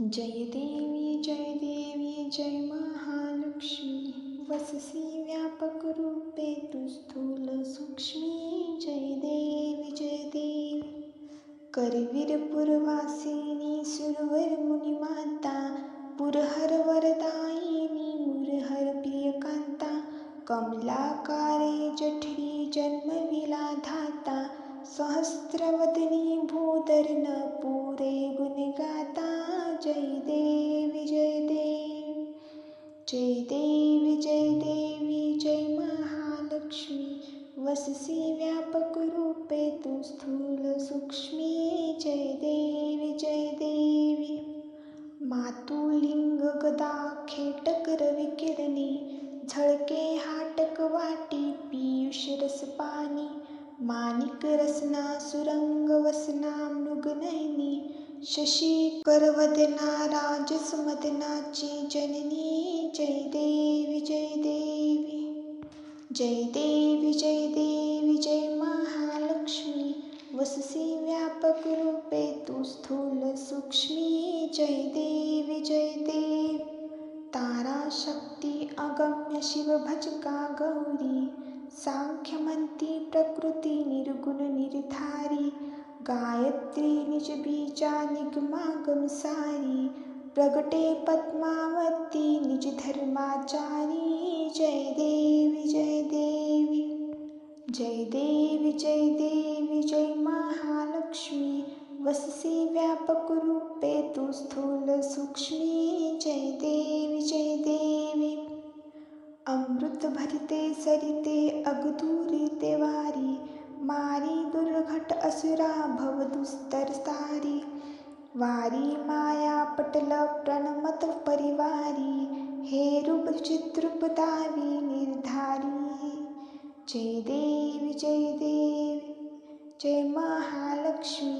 जय देवी जय देवी, जय महालक्ष्मी। रूपे तू स्थूल सूक्ष्मी। जय देवी जय देवी। करवीर पुरवासिनी, सुरवर मुनिमाता। पुरहर वरदायिनी, मुरहर प्रियकांता। कमलाकारे जठरी जन्मविला धाता सहस्रवदनी भूधरण पुरे गुणगाता। जय देवी जय देवी जय देवी जय देवी जय महालक्ष्मी। वससी व्यापक रूपे तू स्थूल सूक्ष्मी। जय देवी जय देवी मातुलिंग गदा खेटक रविकिरणी झळके हाटक माणिक रसना सुरंग वसना मृगनयनी शशी करवदना राजसमदनाची जननी जय देवी जय देवी जय देवी जय देवी जय महालक्ष्मी, वससी व्यापक रूपे तू स्थूल सूक्ष्मी जय देवी जय देवी तारा शक्ती अगम्य शिव भजका गौरी सांख्यमंती प्रकृती निर्गुण निर्धारी, गायत्री निज बीजा निगमागम सारी, प्रगटे पद्मावती निज धर्माचारी। जय देवी जय देवी। जय देवी जय देवी, जय महालक्ष्मी। वससी व्यापक रूपे तू स्थूल सूक्ष्मी। जय देवी, जय अमृतभरिते सरिते अग्धूरिते वारी मारि दुर्घट असुरा भवदुस्तरसारि भव दुस्तरतारी वारी मायापटलप्रणमतपरिवारी जय रूपचितृपदावि जय जयदेवि जय महालक्ष्मी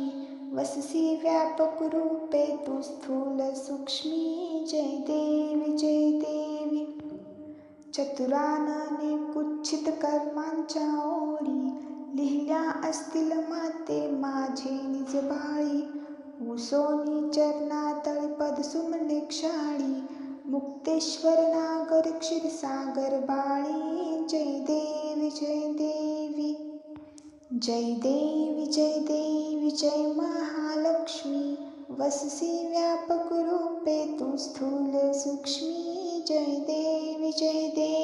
वससि व्यापकरूपे तु स्थूलसूक्ष्मी जय स्थूलसूक्ष्मि जयदेवि जयदेवि चतुरानने कुच्छित कर्मांच्या ओळी लिहिल्या असतील माते माझे निज बाळी. उसोनी चरणा तळपद सुमने क्षाळी. मुक्तेश्वर नागर क्षीरसागर बाळी. जय देवी जय देवी. जय देवी जय देवी जय महालक्ष्मी. वससी व्यापक रूपे तू स्थूल सूक्ष्मी. जय देवी जय देवी